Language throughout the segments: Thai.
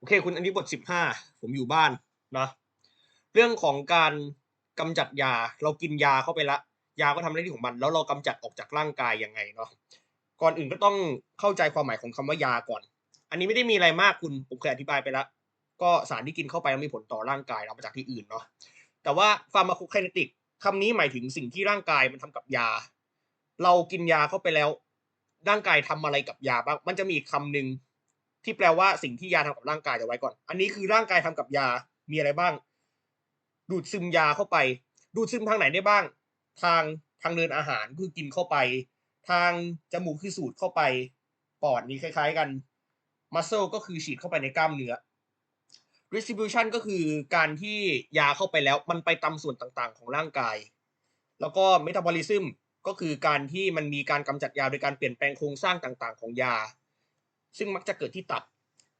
โอเค คุณอันนี้บทสิบห้าผมอยู่บ้านนะเรื่องของการกำจัดยาเรากินยาเข้าไปละ ยาก็ทำหน้าที่ของมัน แล้วเรากำจัดออกจากร่างกายยังไงเนาะก่อนอื่นก็ต้องเข้าใจความหมายของคำว่ายาก่อน อันนี้ไม่ได้มีอะไรมากคุณผมเคยอธิบายไปแล้วก็สารที่กินเข้าไปแล้วมีผลต่อร่างกายเรามาจากที่อื่นเนาะแต่ว่าฟาร์มาโคไคเนติกคำนี้หมายถึงสิ่งที่ร่างกายมันทำกับยา เรากินยาเข้าไปแล้ว ร่างกายทำอะไรกับยาบ้างมันจะมีคำหนึ่ง ที่แปลว่าสิ่งที่ยาทำกับร่างกายจะไว้ก่อน อันนี้คือร่างกายทำกับยา มีอะไรบ้าง ดูดซึมยาเข้าไป ดูดซึมทางไหนได้บ้าง ทางทางเดินอาหารคือกินเข้าไป ทางจมูกคือสูดเข้าไปปอดนี้คล้ายๆกัน muscle ก็คือฉีดเข้าไปในกล้ามเนื้อ distribution ก็คือการที่ยาเข้าไปแล้วมันไปตามส่วนต่างๆ ของร่างกาย แล้วก็ metabolism ก็คือการที่มันมีการกำจัดยาโดยการเปลี่ยนแปลงโครงสร้างต่างๆ ของยา ซึ่งมักจะเกิดที่ตับ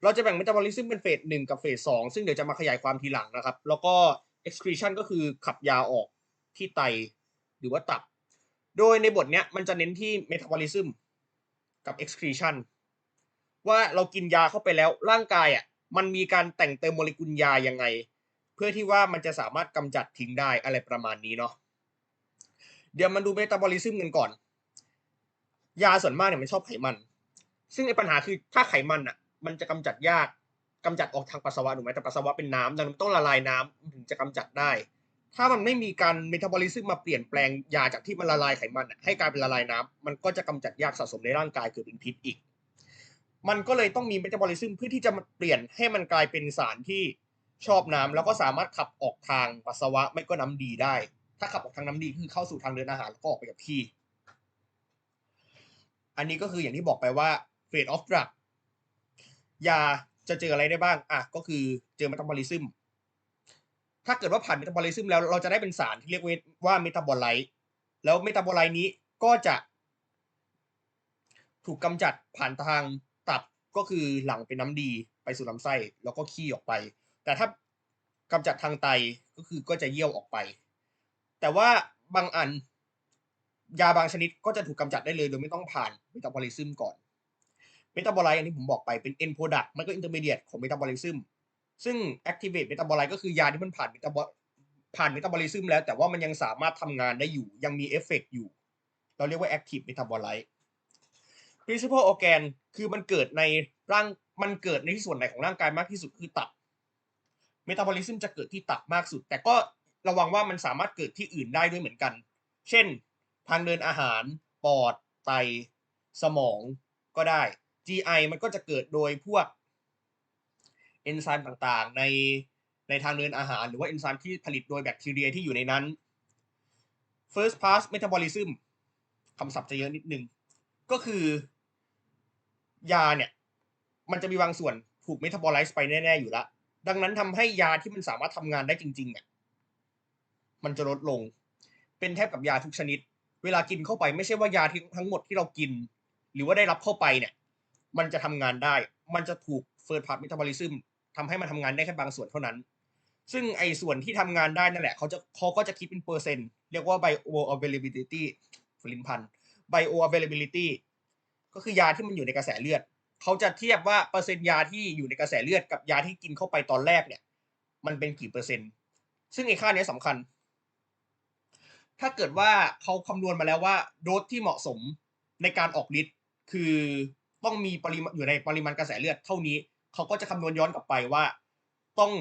เราจะแบ่ง metabolism เป็นเฟสหนึ่งกับเฟสสองซึ่งเดี๋ยวจะมาขยายความทีหลังนะครับ แล้วก็ excretion ก็คือขับยาออกที่ไตหรือว่าตับ โดยในบทเนี้ยมันจะเน้นที่ metabolism กับ excretion ว่าเรากินยาเข้าไปแล้วร่างกายอะมันมีการแต่งเติมโมเลกุลยายังไง เพื่อที่ว่ามันจะสามารถกำจัดทิ้งได้อะไรประมาณนี้เนาะเดี๋ยวมาดูเมตาบอลิซึมกันก่อน ยาส่วนมากเนี่ยมันชอบไขมัน ซึ่งไอ้ปัญหาคือถ้าไขมันอะ มันจะกำจัดยากกำจัดออกทางปัสสาวะถูกไหมแต่ปัสสาวะเป็นน้ำดังนั้นต้องละลายน้ำถึงจะกำจัดได้ ถ้ามันไม่มีการเมตาบอลิซึมมาเปลี่ยนแปลงยาจากที่มันละลายไขมันอะให้กลายเป็นละลายน้ำมันก็จะกำจัดยากสะสมในร่างกายเกิดเป็นพิษอีก มันก็เลยต้องมีเมตาบอลิซึมเพื่อที่จะมาเปลี่ยนให้มันกลายเป็นสารที่ชอบน้ำแล้วก็สามารถขับออกทางปัสสาวะไม่ก็น้ำดีได้ ถ้าขับออกทางน้ำดีคือเข้าสู่ทางเดินอาหารแล้วก็ออกไปกับขี้ อันนี้ก็คืออย่างที่บอกไปว่า เฟสออฟดรักยาจะเจออะไรได้บ้าง อะ ก็คือเจอเมตาบอลิซึม ถ้าเกิดว่าผ่านเมตาบอลิซึมแล้วเราจะได้เป็นสารที่เรียกว่าเมตาบอลไลต์แล้วเมตาบอลไลต์นี้ก็จะ ถูกกำจัดผ่านทางตับก็คือหลั่งเป็นน้ำดีไปสู่ลำไส้แล้วก็ขี้ออกไป แต่ถ้ากำจัดทางไตก็คือก็จะเยี่ยวออกไป แต่ว่าบางอันยาบางชนิดก็จะถูกกำจัดได้เลยโดยไม่ต้องผ่านเมตาบอลิซึมก่อน เมตาบอลไลต์อันที่ผมบอกไปเป็น end product มันก็ intermediate ของเมตาบอลิซึมซึ่ง activate เมตาบอลไลต์ก็คือยาที่มันผ่านเมตาบอลผ่านเมตาบอลิซึมแล้ว แต่ว่ามันยังสามารถทำงานได้อยู่ ยังมีเอฟเฟกอยู่ เราเรียกว่า active metabolite principal organ คือมันเกิดในร่างมันเกิดในที่ส่วนไหนของร่างกายมากที่สุดคือตับเมตาบอลิซึมจะเกิดที่ตับมากสุด แต่ก็ระวังว่ามันสามารถเกิดที่อื่นได้ด้วยเหมือนกัน เช่น ทางเดินอาหาร ปอด ไต สมองก็ได้ GI มันก็จะเกิดโดยพวกเอนไซม์ต่างๆ ในในทางเดินอาหารหรือว่าเอนไซม์ที่ผลิตโดยแบคทีเรียที่อยู่ในนั้น first pass metabolism คำศัพท์จะเยอะนิดนึง ก็คือยาเนี่ย มันจะมีบางส่วนถูกเมตาบอลไลซ์ไปแน่ ๆ อยู่ล้วดังนั้นทำให้ยาที่มันสามารถทำงานได้จริงๆเนี่ยมันจะลดลง เป็นแทบกับยาทุกชนิด เวลากินเข้าไปไม่ใช่ว่ายาทั้งหมดที่เรากิน หรือว่าได้รับเข้าไปเนี่ย มันจะทำงานได้ มันจะถูกเฟิร์สพาร์ตเมตาบอลิซึมทำให้มันทำงานได้แค่บางส่วนเท่านั้น ซึ่งไอ้ส่วนที่ทำงานได้นั่นแหละเขาจะเขาก็จะคิดเป็นเปอร์เซ็นต์เรียกว่า bioavailability ฟลินพัน bioavailability ก็คือยาที่มันอยู่ในกระแสเลือด เขาจะเทียบว่าเปอร์เซ็นต์ยาที่อยู่ในกระแสเลือดกับยาที่กินเข้าไปตอนแรกเนี่ย มันเป็นกี่เปอร์เซ็นต์ ซึ่งไอ้ค่านี้สำคัญ ถ้าเกิดว่าเขาคำนวณมาแล้วว่าโดสที่เหมาะสมในการออกฤทธิ์คือ ต้องมีปริมาณอยู่ในปริมาณกระแสเลือดเท่านี้ เขาก็จะคำนวณย้อนกลับไปว่า ต้อง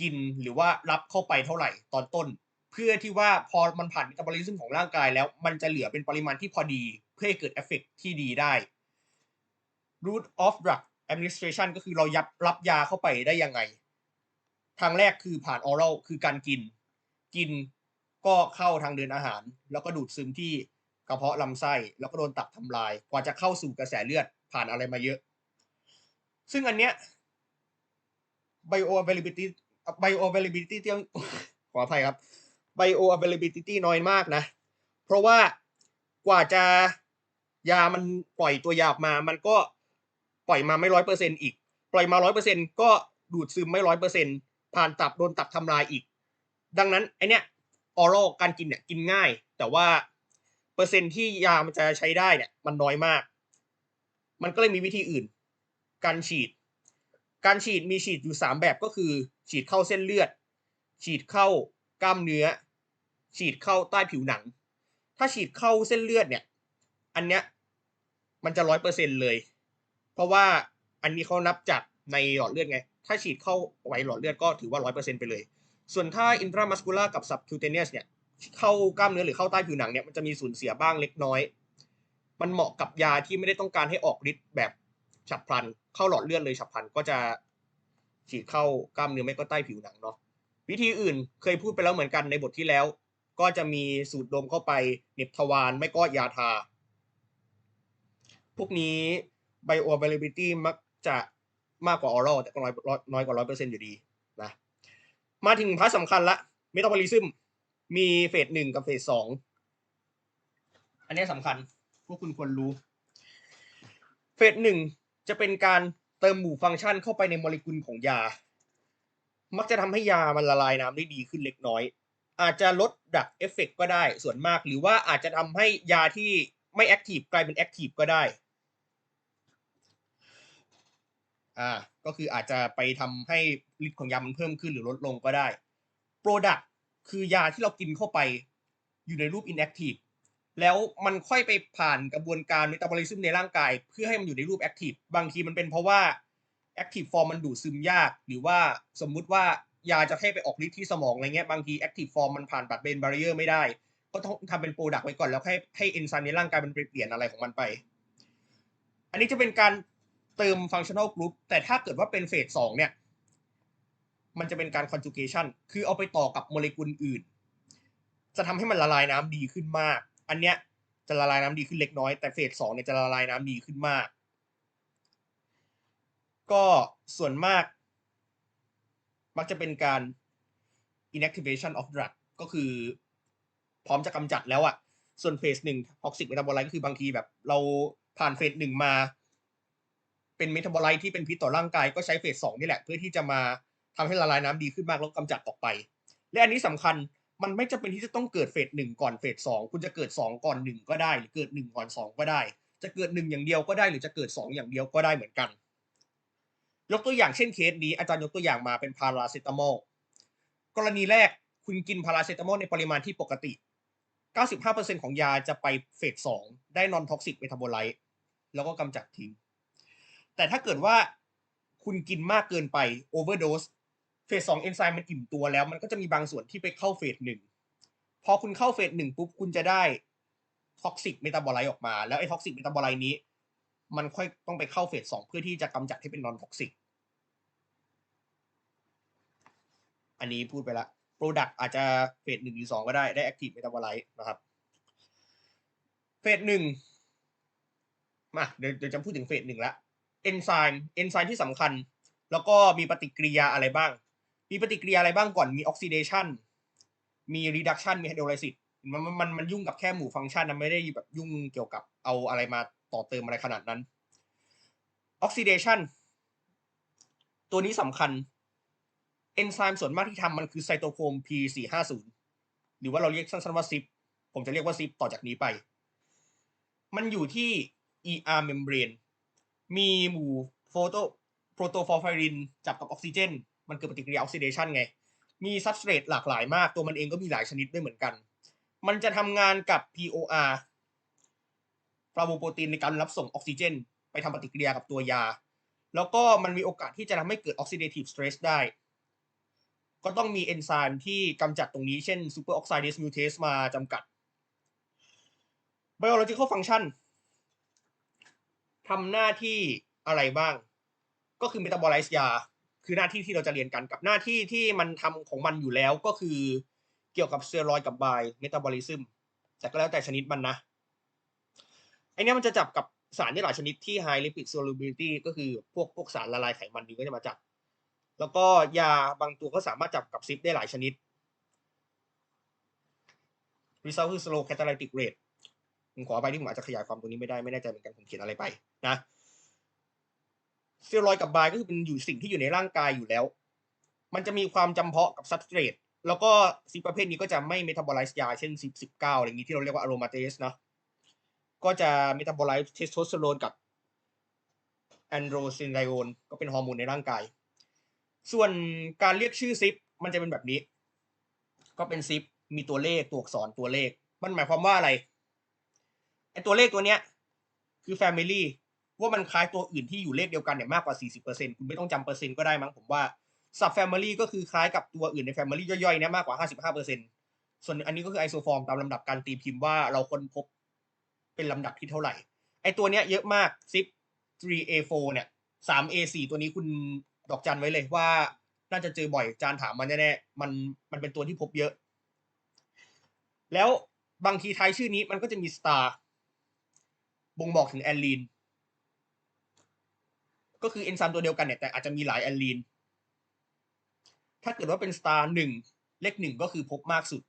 กินหรือว่ารับเข้าไปเท่าไหร่ตอนต้น เพื่อที่ว่าพอมันผ่านเมตาบอลิซึมของร่างกายแล้ว มันจะเหลือเป็นปริมาณที่พอดี เพื่อให้เกิดเอฟเฟกที่ดีได้ route of drug administration ก็คือเรายับรับยาเข้าไปได้ยังไง ทางแรกคือผ่าน oral คือการกิน กินก็เข้าทางเดินอาหาร แล้วก็ดูดซึมที่ กระเพาะลำไส้แล้วก็โดนตับทำลาย กว่าจะเข้าสู่กระแสเลือดผ่านอะไรมาเยอะ ซึ่งอันเนี้ย bioavailability bioavailability ที่ขออภัยครับ bioavailability น้อยมากนะ เพราะว่ากว่าจะยามันปล่อยตัวยาออกมา มันก็ปล่อยมาไม่ร้อยเปอร์เซ็นต์อีก ปล่อยมาร้อยเปอร์เซ็นต์ก็ดูดซึมไม่ร้อยเปอร์เซ็นต์ผ่านตับโดนตับทำลายอีก ดังนั้นไอเนี้ยออรัลการกินเนี่ยกินง่าย แต่ว่า เปอร์เซ็นที่ยามันจะใช้ได้เนี่ย มันน้อยมาก มันก็เลยมีวิธีอื่น การฉีด การฉีดมีฉีดอยู่สามแบบก็คือ ฉีดเข้าเส้นเลือด ฉีดเข้ากล้ามเนื้อ ฉีดเข้าใต้ผิวหนัง ถ้าฉีดเข้าเส้นเลือดเนี่ย อันเนี้ยมันจะร้อยเปอร์เซ็นเลย เพราะว่าอันนี้เขานับจากในหลอดเลือดไง ถ้าฉีดเข้าไว้หลอดเลือดก็ถือว่าร้อยเปอร์เซ็นไปเลย ส่วนถ้า intramuscular กับ subcutaneous เนี่ย เข้ากล้ามเนื้อหรือเข้าใต้ผิวหนังเนี่ยมันจะมีสูญเสียบ้างเล็กน้อย มันเหมาะกับยาที่ไม่ได้ต้องการให้ออกฤทธิ์แบบฉับพลัน เข้าหลอดเลือดเลยฉับพลันก็จะฉีดเข้ากล้ามเนื้อไม่ก็ใต้ผิวหนังเนาะวิธีอื่นเคยพูดไปแล้วเหมือนกันในบทที่แล้ว ก็จะมีสูดดมเข้าไปเหน็บทวารไม่ก็ยาทา พวกนี้ bioavailability มักจะมากกว่า oral แต่ก็น้อยน้อยกว่าร้อยเปอร์เซ็นต์อยู่ดีนะมาถึงพาร์ทสำคัญละ metabolism มี มีเฟสหนึ่งกับเฟสสอง อันนี้สำคัญ พวกคุณควรรู้ เฟสหนึ่งจะเป็นการเติมหมู่ฟังก์ชันเข้าไปในโมเลกุลของยา มักจะทำให้ยามันละลายน้ำได้ดีขึ้นเล็กน้อย อาจจะลดดักเอฟเฟกก็ได้ส่วนมาก หรือว่าอาจจะทำให้ยาที่ไม่แอคทีฟกลายเป็นแอคทีฟก็ได้ อ่า ก็คืออาจจะไปทำให้ฤทธิ์ของยามันเพิ่มขึ้นหรือลดลงก็ได้ Product คือยาที่เรากินเข้าไปอยู่ในรูป inactive แล้วมันค่อยไปผ่านกระบวนการ metabolism ในร่างกาย เพื่อให้มันอยู่ในรูป active บางทีมันเป็นเพราะว่า active form มันดูดซึมยาก หรือว่าสมมุติว่ายาจะให้ไปออกฤทธิ์ที่สมองอะไรเงี้ยบางที active form มันผ่านบัตเบน barrier ไม่ได้ ก็ต้องทำเป็น product ไว้ก่อนแล้วให้ให้เอนไซม์ในร่างกายมันไปเปลี่ยนอะไรของมันไป อันนี้จะเป็นการเติม functional group แต่ถ้าเกิดว่าเป็นเฟสสองเนี่ย มันจะเป็นการ conjugation คือเอาไปต่อกับโมเลกุลอื่น จะทำให้มันละลายน้ำดีขึ้นมาก อันเนี้ยจะละลายน้ำดีขึ้นเล็กน้อย แต่เฟสสองเนี่ยจะละลายน้ำดีขึ้นมาก ก็ส่วนมาก มักจะเป็นการ inactivation of drug ก็คือ พร้อมจะกำจัดแล้วอะส่วนเฟสหนึ่ง toxic metabolite ก็คือบางทีแบบ เราผ่านเฟสหนึ่งมา เป็นเมตาบอไลท์ที่เป็นพิษต่อร่างกายก็ใช้เฟสสองนี่แหละ เพื่อที่จะมา ทำให้ละลายน้ำดีขึ้นมากแล้วกำจัดออกไป และอันนี้สำคัญมันไม่จำเป็นที่จะต้องเกิดเฟสหนึ่งก่อนเฟสสองคุณจะเกิดสองก่อนหนึ่งก็ได้ หรือเกิดหนึ่งก่อนสองก็ได้ จะเกิดหนึ่งอย่างเดียวก็ได้หรือจะเกิดสองอย่างเดียวก็ได้เหมือนกัน ยกตัวอย่างเช่นเคสนี้อาจารย์ยกตัวอย่างมาเป็นพาราเซตามอลกรณีแรกคุณกินพาราเซตามอลในปริมาณที่ปกติ 95%ของยาจะไปเฟสสองได้นอนท็อกซิกเมตาบอไลต์แล้วก็กำจัดทิ้ง แต่ถ้าเกิดว่าคุณกินมากเกินไปโอเวอร์โดส เฟสสองเอนไซม์มันอิ่มตัวแล้ว มันก็จะมีบางส่วนที่ไปเข้าเฟสหนึ่งพอคุณเข้าเฟสหนึ่งปุ๊บคุณจะได้ท็อกซิกเมตาบอไลต์ออกมา แล้วไอ้ท็อกซิกเมตาบอไลต์นี้ มันค่อยต้องไปเข้าเฟสสองเพื่อที่จะกำจัดให้เป็นนอนท็อกซิกอันนี้พูดไปละโปรดักต์อาจจะเฟสหนึ่งหรือสองก็ได้ได้แอคทีฟเมตาบอไลต์นะครับเฟสหนึ่งมาเดี๋ยวเดี๋ยวจะพูดถึงเฟสหนึ่งละเอนไซม์เอนไซม์ที่สำคัญ แล้วก็มีปฏิกิริยาอะไรบ้าง มีปฏิกิริยาอะไรบ้างก่อนมีออกซิเดชันมีรีดักชันมีไฮโดรไลซิสมันมันมันมันยุ่งกับแค่หมู่ฟังก์ชันนะไม่ได้แบบยุ่งเกี่ยวกับเอาอะไรมาต่อเติมอะไรขนาดนั้นออกซิเดชันตัวนี้สำคัญเอนไซม์ส่วนมากที่ทำมันคือไซโตโครม P450 หรือว่าเราเรียกสั้นๆว่าซิปผมจะเรียกว่าซิปต่อจากนี้ไป มันอยู่ที่ ER membrane มีหมู่โฟโตโปรโตฟอร์ไฟรินจับกับออกซิเจน มันเกิดปฏิกิริยาออกซิเดชันไง มีซับสเตรตหลากหลายมาก ตัวมันเองก็มีหลายชนิดด้วยเหมือนกัน มันจะทำงานกับ POR ฟลาโวโปรตีนในการรับส่งออกซิเจน ไปทำปฏิกิริยากับตัวยา แล้วก็มันมีโอกาสที่จะทำให้เกิดออกซิเดทีฟสเตรสได้ ก็ต้องมีเอนไซม์ที่กำจัดตรงนี้เช่นซูเปอร์ออกไซด์มิวเทสมาจำกัด biological function ทำหน้าที่อะไรบ้าง ก็คือ metabolize ยา คือหน้าที่ที่เราจะเรียนกันกับหน้าที่ที่มันทำของมันอยู่แล้วก็คือเกี่ยวกับสเตียรอยกับไบเมตาบอลิซึมแต่ก็แล้วแต่ชนิดมันนะไอเนี้ยมันจะจับกับสารที่หลายชนิดที่ high lipid solubility ก็คือพวกพวกสารละลายไขมันนี้ก็จะมาจับ แล้วก็ยาบางตัวก็สามารถจับกับซิปได้หลายชนิด result คือ slow catalytic rate ผมขอไปที่ผมอาจจะขยายความตรงนี้ไม่ได้ไม่แน่ใจเหมือนกันผมเขียนอะไรไปนะ สเตียรอยด์กับบายก็คือเป็นอยู่สิ่งที่อยู่ในร่างกายอยู่แล้ว มันจะมีความจำเพาะกับซับสเตรตแล้วก็ซิปประเภทนี้ก็จะไม่เมตาบอไลซ์ยา เช่นซิปสิบเก้าอะไรอย่างนี้ที่เราเรียกว่าอะโรมาเทสนะก็จะเมตาบอไลซ์เทสโทสเตอโรนกับแอนโดรซินไดโอนก็เป็นฮอร์โมนในร่างกาย ส่วนการเรียกชื่อซิปมันจะเป็นแบบนี้ ก็เป็นซิปมีตัวเลขตัวอักษรตัวเลข มันหมายความว่าอะไรไอตัวเลขตัวเนี้ยคือ Family ว่ามันคล้ายตัวอื่นที่อยู่เลขเดียวกันเนี่ยมากกว่า 40%คุณไม่ต้องจำเปอร์เซ็นต์ก็ได้มั้งผมว่า Sub Family ก็คือคล้ายกับตัวอื่นใน Family ย่อยๆเนี่ยมากกว่า 55%ส่วนอันนี้ก็คือไอโซฟอร์มตามลำดับการตีพิมพ์ว่าเราค้นพบเป็นลำดับที่เท่าไหร่ ไอตัวเนี้ยเยอะมาก zip 3A4 เนี่ย 3A4 ตัวนี้คุณดอกจันไว้เลยว่า น่าจะเจอบ่อยจานถามมันแน่ๆมันมันเป็นตัวที่พบเยอะ แล้วบางทีท้ายชื่อนี้มันก็จะมีสตาร์บ่งบอกถึงแอลลีน ก็คือเอนไซม์ตัวเดียวกันเนี่ยแต่อาจจะมีหลายแอลลีน ถ้าเกิดว่าเป็นสตาร์หนึ่งเลขหนึ่งก็คือพบมากสุด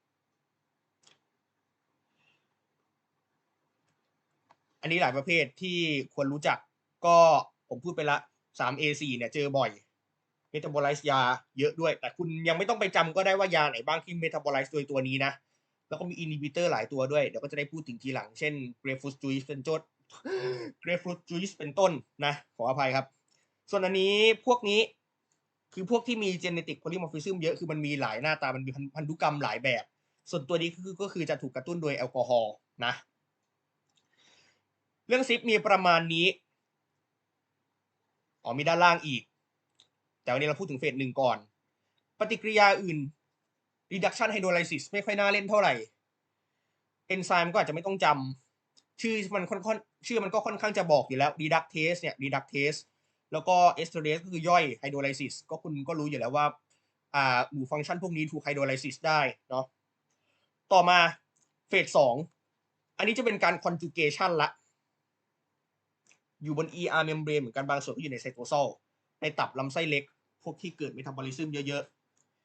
อันนี้หลายประเภทที่ควรรู้จักก็ผมพูดไปละ 3A4 เนี่ยเจอบ่อย เมตาบอลไลซ์ยาเยอะด้วย แต่คุณยังไม่ต้องไปจำก็ได้ว่ายาไหนบ้างที่เมตาบอลไลซ์โดยตัวนี้นะ แล้วก็มีอินฮิบิเตอร์หลายตัวด้วย เดี๋ยวก็จะได้พูดถึงทีหลัง เช่นเกรฟฟูดจูสเป็นต้นเกรฟฟูดจูสเป็นต้นนะ ขออภัยครับ ส่วนอันนี้พวกนี้คือพวกที่มีเจเนติกโพลิมอร์ฟิซึมเยอะคือมันมีหลายหน้าตา มันมีพันธุกรรมหลายแบบ ส่วนตัวนี้คือก็คือจะถูกกระตุ้นโดยแอลกอฮอล์นะ เรื่องซิปมีประมาณนี้อ๋อมีด้านล่างอีก แต่วันนี้เราพูดถึงเฟสหนึ่งก่อน ปฏิกิริยาอื่น reduction hydrolysis ไม่ค่อยน่าเล่นเท่าไหร่ เอนไซม์ก็อาจจะไม่ต้องจำชื่อมันค่อนชื่อมันก็ค่อนข้างจะบอกอยู่แล้ว reductase เนี่ย reductase แล้วก็ esterase ก็คือย่อย hydrolysis ก็คุณก็รู้อยู่แล้วว่าอ่าหมู่ฟังก์ชันพวกนี้ถูก hydrolysis ได้เนาะต่อมาเฟสสองอันนี้จะเป็นการ conjugation ละอยู่บน ER membrane เหมือนกันบางส่วนก็อยู่ในไซโตโซลในตับลำไส้เล็ก พวกที่เกิดเมตาบอลิซึมเยอะ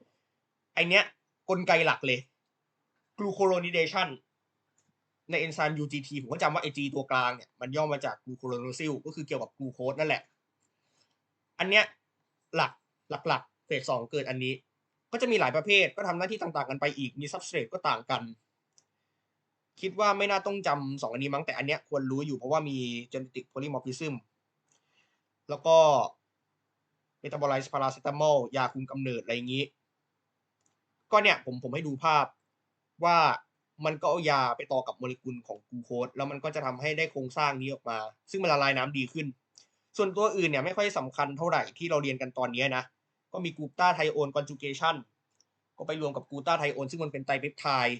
ๆไอเนี้ยกลไกหลักเลย glucuronidation ในเอนไซม์ UGT ผมก็จำว่าไอ G ตัวกลางเนี่ยมันย่อมาจาก glucuronosyl ก็คือเกี่ยวกับกลูโคสนั่นแหละ อันเนี้ยหลักหลักๆเฟสสองเกิดอันนี้ ก็จะมีหลายประเภทก็ทำหน้าที่ต่างๆกันไปอีกมี substrate ก็ต่างกัน คิดว่าไม่น่าต้องจำสองอันนี้มั้งแต่อันเนี้ยควรรู้อยู่เพราะว่ามี genetic polymorphism แล้วก็ metabolize paracetamol ยาคุมกำเนิดอะไรอย่างนี้ ก็เนี่ยผมผมให้ดูภาพว่ามันก็เอายาไปต่อกับโมเลกุลของกูโคสแล้วมันก็จะทำให้ได้โครงสร้างนี้ออกมา ซึ่งมันละลายน้ำดีขึ้น ส่วนตัวอื่นเนี่ยไม่ค่อยสำคัญเท่าไหร่ที่เราเรียนกันตอนนี้นะ ก็มีกูต้าไทโอนคอนจูเกชันก็ไปรวมกับกูต้าไทโอนซึ่งมันเป็นไตรเปปไทด์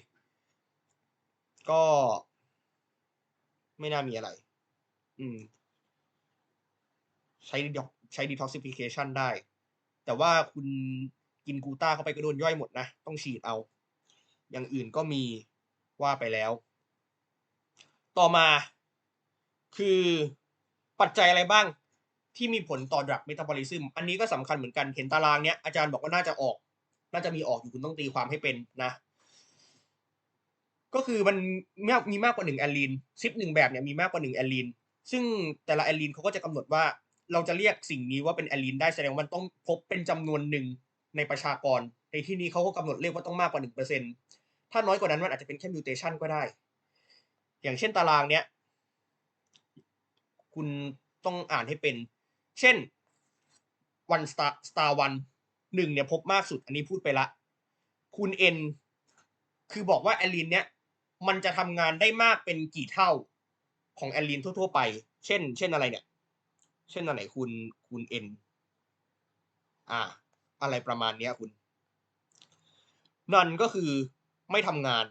ก็ไม่น่ามีอะไร อืม ใช้ดอกใช้ detoxification ได้ แต่ว่าคุณกินกูต้าเข้าไปก็โดนย่อยหมดนะ ต้องฉีดเอา อย่างอื่นก็มีว่าไปแล้ว ต่อมาคือปัจจัยอะไรบ้าง ที่มีผลต่อ drug metabolism อันนี้ก็สำคัญเหมือนกันเห็นตารางเนี้ยอาจารย์บอกว่าน่าจะออก น่าจะมีออกอยู่คุณต้องตีความให้เป็นนะ ก็คือมันมีมากกว่าหนึ่งแอลลีนซิปหนึ่งแบบเนี่ยมีมากกว่าหนึ่งแอลลีนซึ่งแต่ละแอลลีนเขาก็จะกำหนดว่าเราจะเรียกสิ่งนี้ว่าเป็นแอลลีนได้แสดงว่ามันต้องพบเป็นจำนวนหนึ่งในประชากร ในที่นี้เขาก็กำหนดเลขว่าต้องมากกว่าหนึ่งเปอร์เซ็นถ้าน้อยกว่านั้นมันอาจจะเป็นแค่มิวเทชันก็ได้ อย่างเช่นตารางเนี้ยคุณต้องอ่านให้เป็น เช่น one star star one หนึ่งเนี่ยพบมากสุด อันนี้พูดไปละ คูณ n คือบอกว่าแอลลีนเนี้ยมันจะทำงานได้มากเป็นกี่เท่าของแอลลีนทั่ว ๆ ไป เช่น เช่นอะไรเนี่ย เช่นอะไรคูณคูณ n อ่า อะไรประมาณเนี้ยคุณนั่นก็คือไม่ทำงาน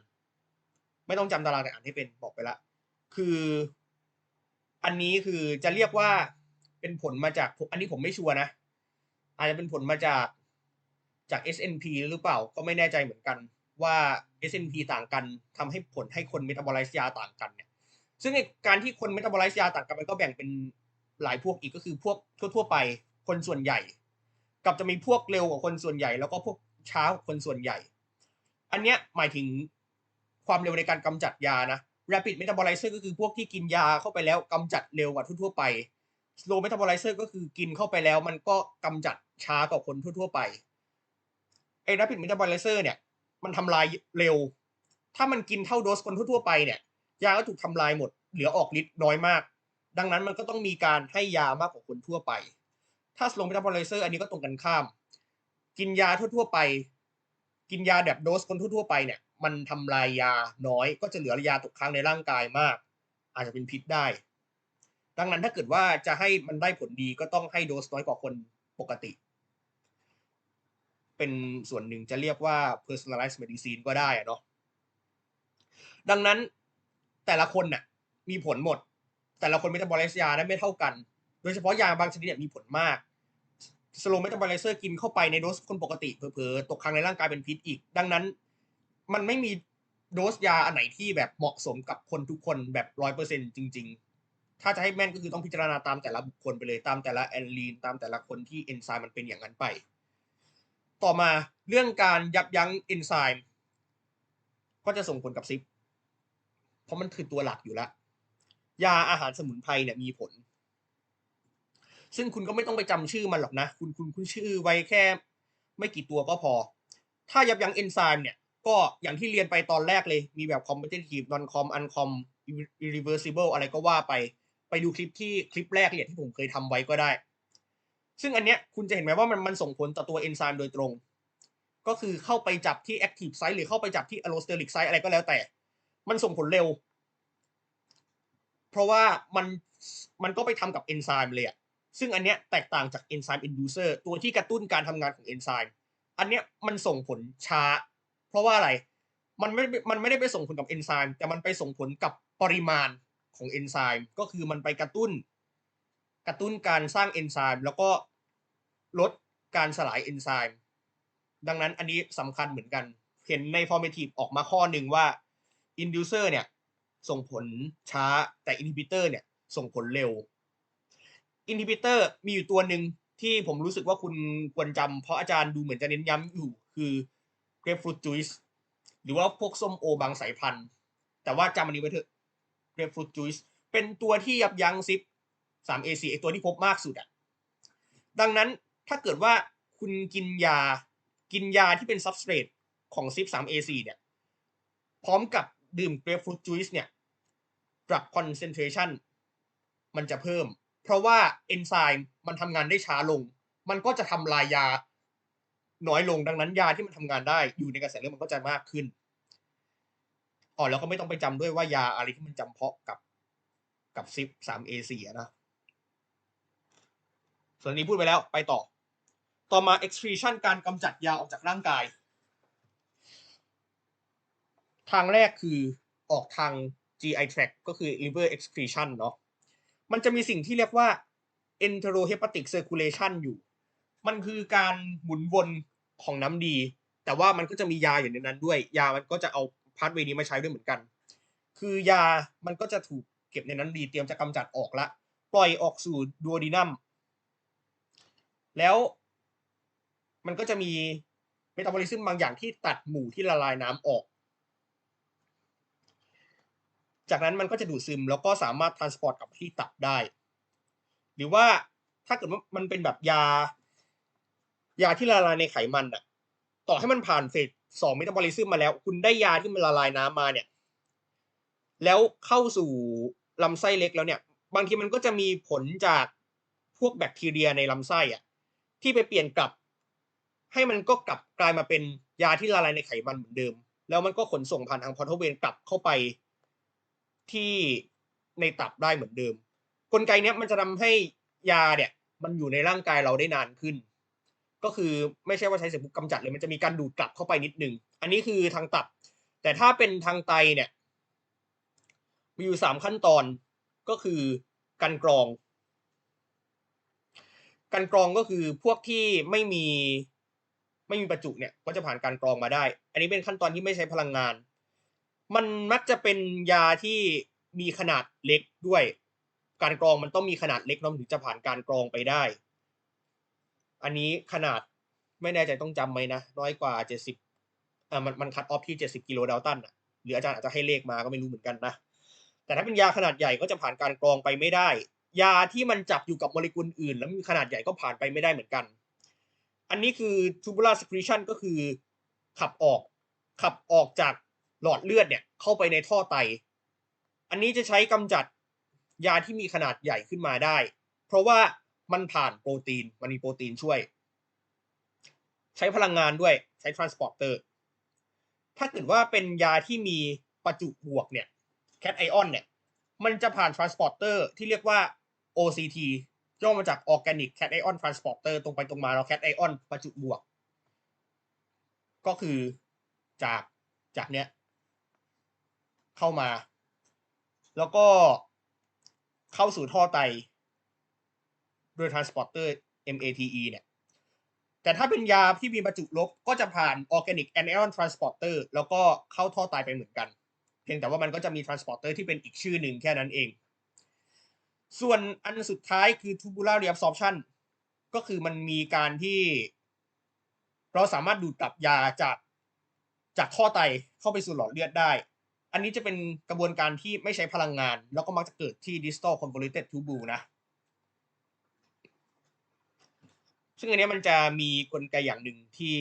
ไม่ต้องจำตารางแต่อ่านให้เป็นบอกไปละ คือ อันนี้คือจะเรียกว่า เป็นผลมาจากอันนี้ผมไม่ชัวร์นะ อาจจะเป็นผลมาจากจาก SNP หรือเปล่าก็ไม่แน่ใจเหมือนกันว่า SNP ต่างกันทำให้ผลให้คนเมตาบอลไลซ์ยาต่างกันเนี่ยซึ่งการที่คนเมตาบอลไลซ์ยาต่างกันมันก็แบ่งเป็นหลายพวกอีกก็คือพวกทั่ว ๆ ไปคนส่วนใหญ่ กับจะมีพวกเร็วกว่าคนส่วนใหญ่ แล้วก็พวกช้ากว่าคนส่วนใหญ่ อันเนี้ยหมายถึงความเร็วในการกำจัดยานะ rapid metabolizer ก็คือพวกที่กินยาเข้าไปแล้วกำจัดเร็วกว่าทั่วๆไป slow metabolizer ก็คือกินเข้าไปแล้ว มันก็กำจัดช้ากว่าคนทั่ว ๆ ไปไอ้ rapid metabolizer เนี่ย มันทำลายเร็ว ถ้ามันกินเท่าโดสคนทั่ว ๆ ไปเนี่ย ยาก็ถูกทำลายหมด เหลือออกฤทธิ์น้อยมาก ดังนั้นมันก็ต้องมีการให้ยามากกว่าคนทั่วไป ถ้า slow metabolizer อันนี้ก็ตรงกันข้าม กินยาทั่ว ๆ ไป กินยาแบบโดสคนทั่ว ๆ ไปเนี่ย มันทำลายยาน้อย ก็จะเหลือยาตกค้างในร่างกายมาก อาจจะเป็นพิษได้ ดังนั้นถ้าเกิดว่าจะให้มันได้ผลดีก็ต้องให้โดสน้อยกว่าคนปกติ เป็นส่วนหนึ่งจะเรียกว่า personalized medicine ก็ได้อะเนาะดังนั้นแต่ละคนน่ะมีผลหมด แต่ละคนเมตาบอลิซยาได้ไม่เท่ากัน โดยเฉพาะยาบางชนิดเนี่ยมีผลมากสโลเมตาบอลิเซอร์กินเข้าไปในโดสคนปกติเผลอๆตกค้างในร่างกายเป็นพิษอีก ดังนั้น มันไม่มีโดสยาอันไหนที่แบบเหมาะสมกับคนทุกคนแบบร้อยเปอร์เซ็นจริง ๆ ถ้าจะให้แม่นก็คือต้องพิจารณาตามแต่ละบุคคลไปเลยตามแต่ละแอนลีนตามแต่ละคนที่เอนไซม์มันเป็นอย่างนั้นไป ต่อมาเรื่องการยับยั้งเอนไซม์ก็จะส่งผลกับซิป เพราะมันคือตัวหลักอยู่แล้ว ยาอาหารสมุนไพรเนี่ยมีผล ซึ่งคุณก็ไม่ต้องไปจำชื่อมันหรอกนะ คุณคุณคุณชื่อไว้แค่ ไม่กี่ตัวก็พอ ถ้ายับยั้งเอนไซม์เนี่ย ก็อย่างที่เรียนไปตอนแรกเลย มีแบบ competitive non com uncom irreversible อะไรก็ว่าไป ไปดูคลิปที่คลิปแรกเนี่ยที่ผมเคยทำไว้ก็ได้ ซึ่งอันเนี้ยคุณจะเห็นไหมว่ามันมันส่งผลต่อตัวเอนไซม์โดยตรง ก็คือเข้าไปจับที่ active site หรือเข้าไปจับที่ allosteric site อะไรก็แล้วแต่ มันส่งผลเร็ว เพราะว่ามันมันก็ไปทำกับเอนไซม์เลยอะซึ่งอันเนี้ยแตกต่างจากเอนไซม์อินดูเซอร์ตัวที่กระตุ้นการทำงานของเอนไซม์อันเนี้ยมันส่งผลช้า เพราะว่าอะไร มันไม่ มันไม่ได้ไปส่งผลกับเอนไซม์แต่มันไปส่งผลกับปริมาณ ของเอนไซม์ก็คือมันไปกระตุ้น กระตุ้นการสร้างเอนไซม์แล้วก็ลดการสลายเอนไซม์ดังนั้นอันนี้สำคัญเหมือนกัน เห็นใน formative ออกมาข้อหนึ่งว่า inducer เนี่ยส่งผลช้าแต่ inhibitor เนี่ยส่งผลเร็ว inhibitor มีอยู่ตัวหนึ่งที่ผมรู้สึกว่าคุณควรจำเพราะอาจารย์ดูเหมือนจะเน้นย้ำอยู่คือ grapefruit juice หรือว่าพวกส้มโอบางสายพันธุ์ แต่ว่าจำอันนี้ไว้เถอะ grapefruit juice เป็นตัวที่ยับยั้งซิป 3AC ไอตัวที่พบมากสุดอะดังนั้นถ้าเกิดว่าคุณกินยากินยาที่เป็น substrate ของซิป 3AC เนี่ย พร้อมกับดื่ม grapefruit juice เนี่ย drug concentration มันจะเพิ่ม เพราะว่าเอนไซม์มันทำงานได้ช้าลง มันก็จะทำลายยาน้อยลงดังนั้นยาที่มันทำงานได้อยู่ในกระแสเลือดมันก็จะมากขึ้น อ๋อแล้วก็ไม่ต้องไปจำด้วยว่ายาอะไรที่มันจำเพาะกับกับซิป 3A4 อะนะ ส่วนนี้พูดไปแล้วไปต่อ ต่อมา excretion การกำจัดยาออกจากร่างกาย ทางแรกคือออกทาง GI tract ก็คือ liver excretion เนาะ มันจะมีสิ่งที่เรียกว่า enterohepatic circulation อยู่ มันคือการหมุนวนของน้ำดี แต่ว่ามันก็จะมียาอยู่ในนั้นด้วย ยามันก็จะเอา พาร์ทเวนี้มาใช้ด้วยเหมือนกัน คือยามันก็จะถูกเก็บในนั้นดีเตรียมจะกำจัดออกละ ปล่อยออกสู่ดูโอดีนัมแล้วมันก็จะมีเมตาบอลิซึมบางอย่างที่ตัดหมู่ที่ละลายน้ำออก จากนั้นมันก็จะดูดซึมแล้วก็สามารถทรานสปอร์ตกับที่ตับได้ หรือว่าถ้าเกิดว่ามันเป็นแบบยา ยาที่ละลายในไขมันอะต่อให้มันผ่านเฟส สองเมตาบอลิซึมมาแล้ว คุณได้ยาที่มันละลายน้ำมาเนี่ย แล้วเข้าสู่ลำไส้เล็กแล้วเนี่ย บางทีมันก็จะมีผลจากพวกแบคทีเรียในลำไส้อะที่ไปเปลี่ยนกลับ ให้มันก็กลับกลายมาเป็นยาที่ละลายในไขมันเหมือนเดิม แล้วมันก็ขนส่งผ่านทางพอทเวนกลับเข้าไปที่ในตับได้เหมือนเดิม กลไกเนี้ยมันจะทำให้ยาเนี่ย มันอยู่ในร่างกายเราได้นานขึ้น ก็คือไม่ใช่ว่าใช้เสร็จปุ๊บกำจัดเลย มันจะมีการดูดกลับเข้าไปนิดนึง อันนี้คือทางตับ แต่ถ้าเป็นทางไตเนี่ย มีอยู่สามขั้นตอนก็คือการกรอง การกรองก็คือพวกที่ไม่มีไม่มีประจุเนี่ยก็จะผ่านการกรองมาได้ อันนี้เป็นขั้นตอนที่ไม่ใช้พลังงาน มันมักจะเป็นยาที่มีขนาดเล็กด้วย การกรองมันต้องมีขนาดเล็กน้องถึงจะผ่านการกรองไปได้ อันนี้ขนาดไม่แน่ใจต้องจำไหมนะ น้อยกว่าเจ็ดสิบอ่ามันมันคัดออฟที่เจ็ดสิบกิโลดัลตันอะหรืออาจารย์อาจจะให้เลขมาก็ไม่รู้เหมือนกันนะแต่ถ้าเป็นยาขนาดใหญ่ก็จะผ่านการกรองไปไม่ได้ ยาที่มันจับอยู่กับโมเลกุลอื่น แล้วมีขนาดใหญ่ก็ผ่านไปไม่ได้เหมือนกัน อันนี้คือ tubular secretion ก็คือขับออกขับออกจากหลอดเลือดเนี่ยเข้าไปในท่อไต อันนี้จะใช้กำจัดยาที่มีขนาดใหญ่ขึ้นมาได้ เพราะว่า มันผ่านโปรตีน มันมีโปรตีนช่วย ใช้พลังงานด้วย ใช้ทรานสปอร์เตอร์ ถ้าเกิดว่าเป็นยาที่มีประจุบวกเนี่ย แคทไอออนเนี่ย มันจะผ่านทรานสปอร์เตอร์ที่เรียกว่า OCT ย่อมาจาก Organic Cation Transporter ตรงไปตรงมาแล้ว Cation ประจุบวก ก็คือจากจากเนี้ย เข้ามา แล้วก็เข้าสู่ท่อไต โดย transporter MATE เนี่ย แต่ถ้าเป็นยาที่มีประจุลบก็จะผ่าน Organic Anion Transporter แล้วก็เข้าท่อไตไปเหมือนกัน เพียงแต่ว่ามันก็จะมี transporter ที่เป็นอีกชื่อหนึ่งแค่นั้นเอง ส่วนอันสุดท้ายคือ tubular reabsorption ก็คือมันมีการที่ เราสามารถดูดกลับยาจากจากท่อไตเข้าไปสู่หลอดเลือดได้ อันนี้จะเป็นกระบวนการที่ไม่ใช้พลังงาน แล้วก็มักจะเกิดที่ distal convoluted tubule นะ ซึ่งอันนี้มันจะมีกลไกอย่างหนึ่งที่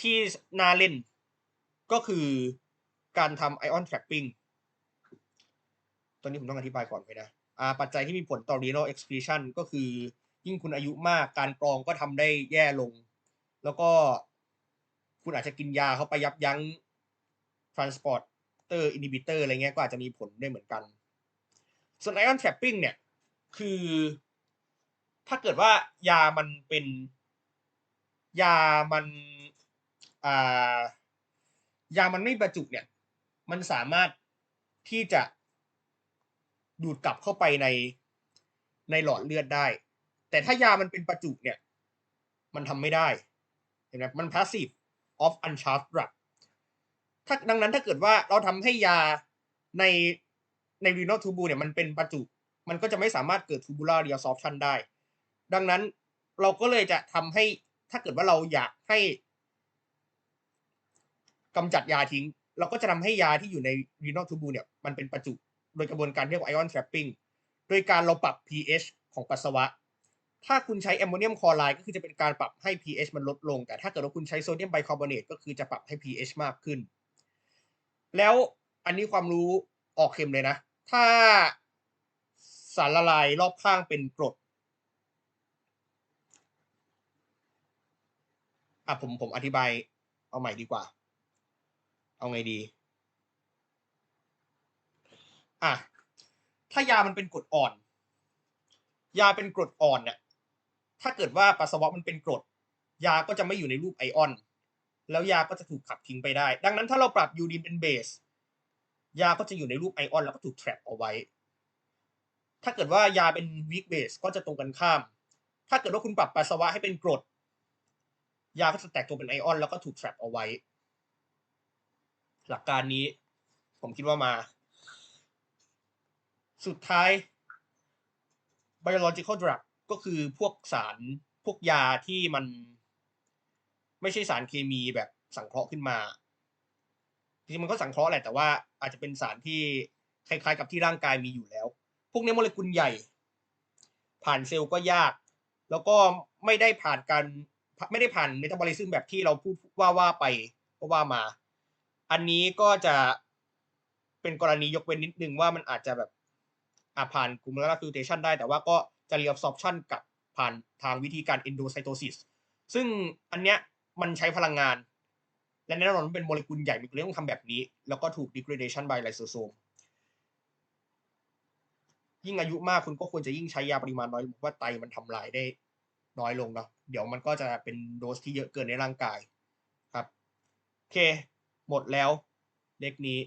ที่น่าเล่นก็คือการทำ ion trapping ตัวนี้ผมต้องอธิบายก่อนไปนะปัจจัยที่มีผลต่อ renal excretion ก็คือยิ่งคุณอายุมากการกรองก็ทำได้แย่ลง แล้วก็คุณอาจจะกินยาเข้าไปยับยั้ง transporter inhibitor อะไรเงี้ยก็อาจจะมีผลได้เหมือนกัน ส่วน ion trapping เนี่ย คือ ถ้าเกิดว่ายามันเป็นยามันอ่ายามันไม่ประจุเนี่ย มันสามารถที่จะดูดกลับเข้าไปในในหลอดเลือดได้ แต่ถ้ายามันเป็นประจุเนี่ย มันทำไม่ได้เห็นไหมมัน passive of uncharged drug ถ้าดังนั้นถ้าเกิดว่าเราทำให้ยาในใน renal tubule เนี่ยมันเป็นประจุ มันก็จะไม่สามารถเกิด tubular reabsorption ได้ ดังนั้นเราก็เลยจะทำให้ถ้าเกิดว่าเราอยากให้กำจัดยาทิ้ง เราก็จะทำให้ยาที่อยู่ใน renal tubule เนี่ยมันเป็นประจุโดยกระบวนการเรียกว่า ion trapping โดยการเราปรับ pH ของปัสสาวะ ถ้าคุณใช้แอมโมเนียมคลอไรด์ก็คือจะเป็นการปรับให้ pH มันลดลง แต่ถ้าเกิดว่าคุณใช้โซเดียมไบคาร์บอเนตก็คือจะปรับให้ pH มากขึ้น แล้วอันนี้ความรู้ออกเค็มเลยนะ ถ้าสารละลายรอบข้างเป็นกรด อะผมผมอธิบาย เอาใหม่ดีกว่า เอาไงดี อะถ้ายามันเป็นกรดอ่อน ยาเป็นกรดอ่อนเนี่ยถ้าเกิดว่าปัสสาวะมันเป็นกรด ยาก็จะไม่อยู่ในรูปไอออน แล้วยาก็จะถูกขับทิ้งไปได้ ดังนั้นถ้าเราปรับยูรินเป็นเบส ยาก็จะอยู่ในรูปไอออนแล้วก็ถูกแทรปเอาไว้ ถ้าเกิดว่ายาเป็นวีคเบสก็จะตรงกันข้าม ถ้าเกิดว่าคุณปรับปัสสาวะให้เป็นกรด ยาก็จะแตกตัวเป็นไอออน แล้วก็ถูกแทรปเอาไว้ หลักการนี้ ผมคิดว่ามา สุดท้าย biological drug ก็คือพวกสารพวกยาที่มัน ไม่ใช่สารเคมีแบบสังเคราะห์ขึ้นมาจริงมันก็สังเคราะห์แหละแต่ว่าอาจจะเป็นสารที่คล้ายๆ กับที่ร่างกายมีอยู่แล้ว พวกนี้โมเลกุลใหญ่ ผ่านเซลล์ก็ยาก แล้วก็ไม่ได้ผ่านการ ไม่ได้ผ่านเมตาบอลิซึมแบบที่เราพูดว่าว่าไปก็ว่ามา อันนี้ก็จะเป็นกรณียกเว้นนิดนึงว่ามันอาจจะแบบอาผ่านกลุ่มละฟิลเทชันได้ แต่ว่าก็จะ reabsorption กับผ่านทางวิธีการ endocytosis ซึ่งอันเนี้ยมันใช้พลังงาน และแน่นอนมันเป็นโมเลกุลใหญ่มันเลยต้องทำแบบนี้ แล้วก็ถูก degradation by lysosome ยิ่งอายุมากคุณก็ควรจะยิ่งใช้ยาปริมาณน้อยเพราะว่าไตมันทำลายได้ น้อยลงเนาะเดี๋ยวมันก็จะเป็นโดสที่เยอะเกินในร่างกายครับโอเค หมดแล้วเล็กนี้